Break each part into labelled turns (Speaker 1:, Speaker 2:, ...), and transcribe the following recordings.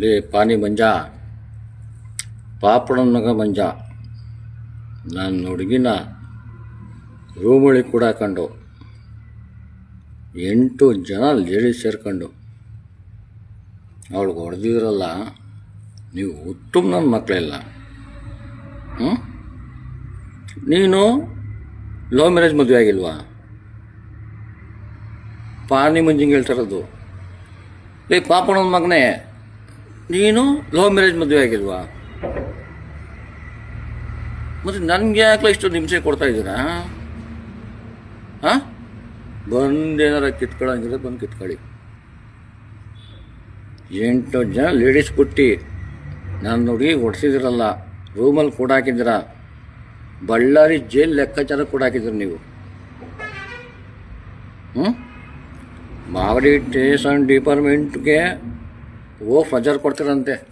Speaker 1: ಲೇ ಪಾನಿ ಮಂಜ. ಪಾಪಡನ ಮಗ ಮಂಜ. ನನ್ನ ಹುಡುಗಿನ ರೂಮಳಿ ಕೂಡ ಕಂಡು. ಎಂಟು ಜನ ಲೇಡೀಸ್ ಸೇರ್ಕೊಂಡು. ಅವಳಿಗೆ ಹೊಡೆದಿದ್ರಲ್ಲ, ನೀವು ಉತ್ತಮ ನನ್ನ ಮಕ್ಕಳಿಲ್ಲ ಹ್ಞೂ ನೀನು ಲವ್ ಮ್ಯಾರೇಜ್ ಮದುವೆ ಆಗಿಲ್ವಾ? ಪಾನಿ ಮಂಜಿಂಗ್ ಹೇಳ್ತಾರದು ಏ ಪಾಪಣ್ಣನ ಮಗನೇ. ನೀನು ಲವ್ ಮ್ಯಾರೇಜ್ ಮದುವೆ ಆಗಿಲ್ವಾ? ಮತ್ತೆ ನನ್ಗೆ ಯಾಕೆ ಇಷ್ಟು ನಿಮಿಷ ಕೊಡ್ತಾ ಇದ್ದೀರಾ? ಹಾಂ? ಬಂದೇನಾರ ಕಿತ್ಕೊಳ್ಳಂಗಿದ್ರೆ ಬಂದು ಕಿತ್ಕೊಳ್ಳಿ. ಎಂಟು ಜನ ಲೇಡೀಸ್ ಬಿಟ್ಟು ನಾನು ಹುಡುಗಿ ಹೊಡ್ಸಿದಿರಲ್ಲ ರೂಮಲ್ಲಿ ಕೂಡ ಹಾಕಿದ್ದೀರ? ಬಳ್ಳಾರಿ ಜೈಲ್ ಲೆಕ್ಕಾಚಾರ ಕೂಡ ಹಾಕಿದ್ದೀರಿ ನೀವು? ಹ್ಞೂ ಮಾಗಡಿ ಸ್ಟೇಷನ್ ಡಿಪಾರ್ಟ್ಮೆಂಟ್ಗೆ ಓ ಫಜರ್ ಕೊಡ್ತೀರಂತೆ.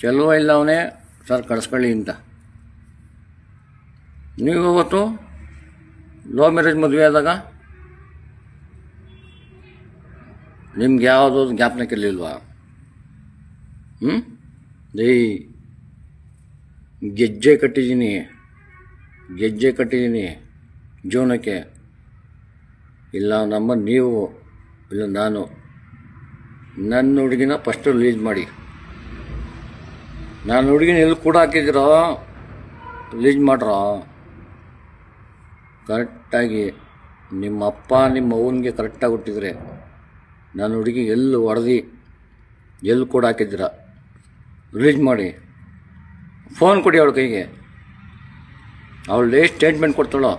Speaker 1: ಚಲೋ ಇಲ್ಲ ಅವನೇ, ಸರ್ ಕಳಿಸ್ಕೊಳ್ಳಿ ಅಂತ. ನೀವು ಇವತ್ತು ಲೋ ಮ್ಯಾರೇಜ್ ಮದುವೆ ಆದಾಗ ನಿಮ್ಗೆ ಯಾವುದೋ ಜ್ಞಾಪನಕ್ಕಿರಲಿಲ್ವಾ ಹ್ಞೂ ದೈ ಗೆಜ್ಜೆ ಕಟ್ಟಿದ್ದೀನಿ. ಗೆಜ್ಜೆ ಕಟ್ಟಿದ್ದೀನಿ ಜೀವನಕ್ಕೆ. ಇಲ್ಲ ನಮ್ಮ ನೀವು, ಇಲ್ಲ ನಾನು. ನನ್ನ ಹುಡುಗಿನ ಫಸ್ಟ್ ರಿಲೀಸ್ ಮಾಡಿ. ನನ್ನ ಹುಡುಗಿನ ಎಲ್ಲಿ ಕೂಡ ಹಾಕಿದಿರೋ ರಿಲೀಸ್ ಮಾಡ್ರೋ ಕರೆಕ್ಟಾಗಿ ನಿಮ್ಮ ಅಪ್ಪ, ನಿಮ್ಮ ಅವನಿಗೆ ಕರೆಕ್ಟಾಗಿ ಹುಟ್ಟಿದ್ರೆ, ನನ್ನ ಹುಡುಗಿ ಎಲ್ಲಿ ಹೊಡೆದು ಎಲ್ಲಿ ಕೂಡ ಹಾಕಿದ್ದೀರ ರಿಲೀಸ್ ಮಾಡಿ. ಫೋನ್ ಕೊಡಿ ಅವಳ ಕೈಗೆ. ಅವಳು ಸ್ಟೇಟ್ಮೆಂಟ್ ಕೊಡ್ತಾಳೋ.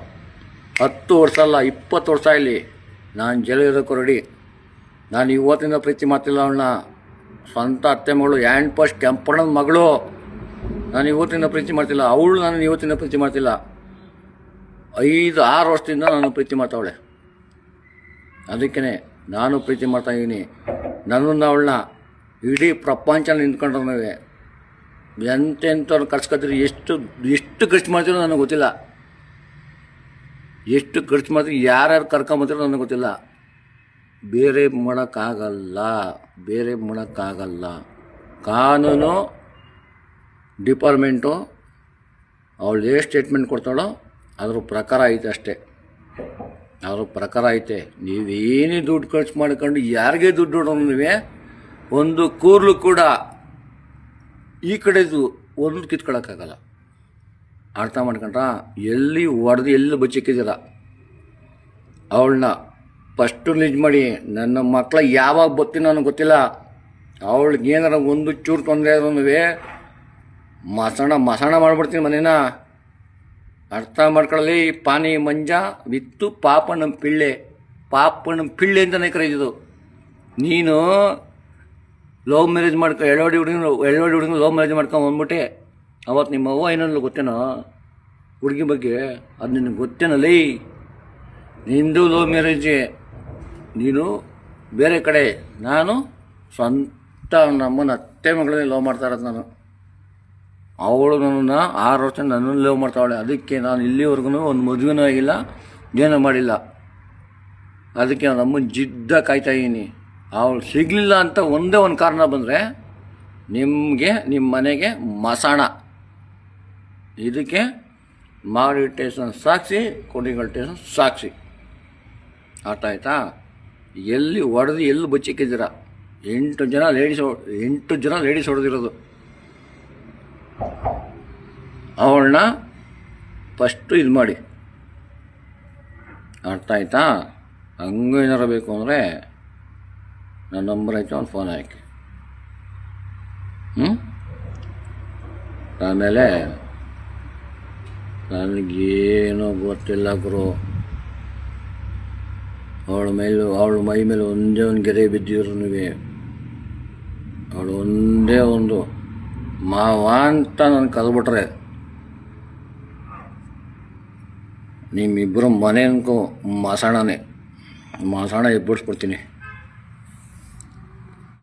Speaker 1: ಹತ್ತು ವರ್ಷ ಅಲ್ಲ, ಇಪ್ಪತ್ತು ವರ್ಷ ಇಲ್ಲಿ, ನಾನು ಜಲ ಇರೋಕ್ಕೂ ರೆಡಿ ನಾನು ಇವತ್ತಿನ ಪ್ರೀತಿ ಮಾಡ್ತಿಲ್ಲ ಅವಳನ್ನ. ಸ್ವಂತ ಅತ್ತೆ ಮಗಳು, ಹ್ಯಾಂಡ್ ಫಸ್ಟ್ ಕೆಂಪಣ್ಣನ ಮಗಳು. ನಾನು ಇವತ್ತಿನ ಪ್ರೀತಿ ಮಾಡ್ತಿಲ್ಲ. ಅವಳು ನಾನು ಇವತ್ತಿನ ಪ್ರೀತಿ ಮಾಡ್ತಿಲ್ಲ. ಐದು, ಆರು ವರ್ಷದಿಂದ ನಾನು ಪ್ರೀತಿ ಮಾಡ್ತಾವಳೆ. ಅದಕ್ಕೇ ನಾನು ಪ್ರೀತಿ ಮಾಡ್ತಾ ಇದ್ದೀನಿ. ನನ್ನನ್ನು ಅವಳನ್ನ ಇಡೀ ಪ್ರಪಂಚ ನಿಂತ್ಕೊಂಡ್ರೆ ಎಂತೆಂಥವ್ರು ಕರ್ಸ್ಕೊತೀರಿ, ಎಷ್ಟು ಎಷ್ಟು ಖರ್ಚು ಮಾಡ್ತೀರೋ ನನಗೆ ಗೊತ್ತಿಲ್ಲ. ಎಷ್ಟು ಖರ್ಚು ಮಾಡ್ತೀರಿ, ಯಾರ್ಯಾರು ಕರ್ಕೊಂಬತ್ತೀರೋ ನನಗೆ ಗೊತ್ತಿಲ್ಲ. ಬೇರೆ ಮಾಡೋಕ್ಕಾಗಲ್ಲ ಬೇರೆ ಮಾಡೋಕ್ಕಾಗಲ್ಲ ಕಾನೂನು ಡಿಪಾರ್ಟ್ಮೆಂಟು ಅವಳು ಏನು ಸ್ಟೇಟ್ಮೆಂಟ್ ಕೊಡ್ತಾಳೋ ಅದ್ರ ಪ್ರಕಾರ ಐತೆ ಅಷ್ಟೇ. ಅದ್ರ ಪ್ರಕಾರ ಐತೆ. ನೀವೇನೇ ದುಡ್ಡು ಖರ್ಚು ಮಾಡ್ಕೊಂಡು ಯಾರಿಗೆ ದುಡ್ಡು ನೀವೇ? ಒಂದು ಕೂರ್ಲು ಕೂಡ ಈ ಕಡೆದು ಒಂದು ಕಿತ್ಕೊಳ್ಳೋಕ್ಕಾಗಲ್ಲ ಅರ್ಥ ಮಾಡ್ಕೊಂಡ್ರ? ಎಲ್ಲಿ ಹೊಡೆದು ಎಲ್ಲಿ ಬಚ್ಚಿಕ್ಕಿದ್ದೀರ? ಅವಳನ್ನ ಫಸ್ಟು ರಿಲೀಸ್ ಮಾಡಿ, ನನ್ನ ಮಕ್ಕಳ ಯಾವಾಗ ಬತ್ತೀನೋ ನನಗೆ ಗೊತ್ತಿಲ್ಲ. ಅವಳಿಗೆ ಏನಾರ ಒಂದು ಚೂರು ತೊಂದರೆ ಆದ್ರೂ ಮಸಣ ಮಸಣ ಮಾಡಿಬಿಡ್ತೀನಿ ಮನೇನ. ಅರ್ಥ ಮಾಡ್ಕೊಳ್ಳಿ ಪಾನಿ ಮಂಜ ವಿತ್ತು ನಮ್ಮ ಪಿಳ್ಳೆ. ಪಾಪನ ಪಿಳ್ಳೆ ಅಂತಲೇ ಕರೀತಿದ್ದು. ನೀನು ಲವ್ ಮ್ಯಾರೇಜ್ ಮಾಡ್ಕೊ ಎಳವಡಿ ಹುಡುಗಿನ ಎಳವಡಿ ಹುಡುಗಿನ ಲವ್ ಮ್ಯಾರೇಜ್ ಮಾಡ್ಕೊಂಡು ಬಂದ್ಬಿಟ್ಟೆ. ಅವತ್ತು ನಿಮ್ಮ ಅವ್ವ ಏನಲ್ಲ ಗೊತ್ತೇನೋ? ಹುಡುಗಿ ಬಗ್ಗೆ ಅದು ನಿನಗೆ ಗೊತ್ತೇನಲ್ಲೇ ನಿಂದು ಲವ್ ಮ್ಯಾರೇಜೇ. ನೀನು ಬೇರೆ ಕಡೆ, ನಾನು ಸ್ವಂತ ನಮ್ಮನ್ನು ಅತ್ತೆ ಮಗಳನ್ನೇ ಲವ್ ಮಾಡ್ತಾ ಇರೋದು ನಾನು. ಅವಳು ನನ್ನನ್ನು ಆರು ವರ್ಷ ನನ್ನನ್ನು ಲವ್ ಮಾಡ್ತಾವಳೆ. ಅದಕ್ಕೆ ನಾನು ಇಲ್ಲಿವರೆಗೂ ಒಂದು ಮದುವೆನೂ ಆಗಿಲ್ಲ, ಏನೂ ಮಾಡಿಲ್ಲ. ಅದಕ್ಕೆ ನಾನು ಅಮ್ಮನ ಜಿದ್ದ ಕಾಯ್ತಾ ಇದ್ದೀನಿ. ಅವಳು ಸಿಗಲಿಲ್ಲ ಅಂತ ಒಂದೇ ಒಂದು ಕಾರಣ ಬಂದರೆ ನಿಮಗೆ ನಿಮ್ಮ ಮನೆಗೆ ಮಸಾಣ. ಇದಕ್ಕೆ ಮಾರಿ ಟೇಷನ್ ಸಾಕ್ಷಿ ಕೊಡಿಗಳ ಟೇಷನ್ ಸಾಕ್ಷಿ ಅರ್ಥ ಆಯ್ತಾ? ಎಲ್ಲಿ ಹೊಡೆದು ಎಲ್ಲಿ ಬಚ್ಚಿಕ್ಕಿದ್ದೀರ? ಎಂಟು ಜನ ಲೇಡೀಸ್ ಎಂಟು ಜನ ಲೇಡೀಸ್ ಹೊಡೆದಿರೋದು. ಅವಳನ್ನ ಫಸ್ಟು ಇದು ಮಾಡಿ. ಅರ್ಥ ಆಯ್ತಾ? ಹಂಗೇನಾರ ಬೇಕು ಅಂದರೆ ನನ್ನ ನಂಬರ್ ಐತೆ ಅವ್ನು ಫೋನ್ ಹಾಕಿ. ಹ್ಞೂ ಆಮೇಲೆ ನನಗೇನು ಗೊತ್ತಿಲ್ಲ ಗುರು. ಅವಳ ಮೇಲೂ, ಅವಳ ಮೈ ಮೇಲೆ ಒಂದೇ ಒಂದು ಗೆರೆ ಬಿದ್ದಿದ್ರು ಅವಳು ಒಂದೇ ಒಂದು ಮಾವ ಅಂತ ನಾನು ಕಲ್ಬಿಟ್ರೆ ನಿಮ್ಮಿಬ್ಬರು ಮನೆ ಅನ್ಕೋ ಮಾಸಾಣನೇ ಮಾಸಾಣ ಎಬ್ಬಿಡ್ಸ್ಬಿಡ್ತೀನಿ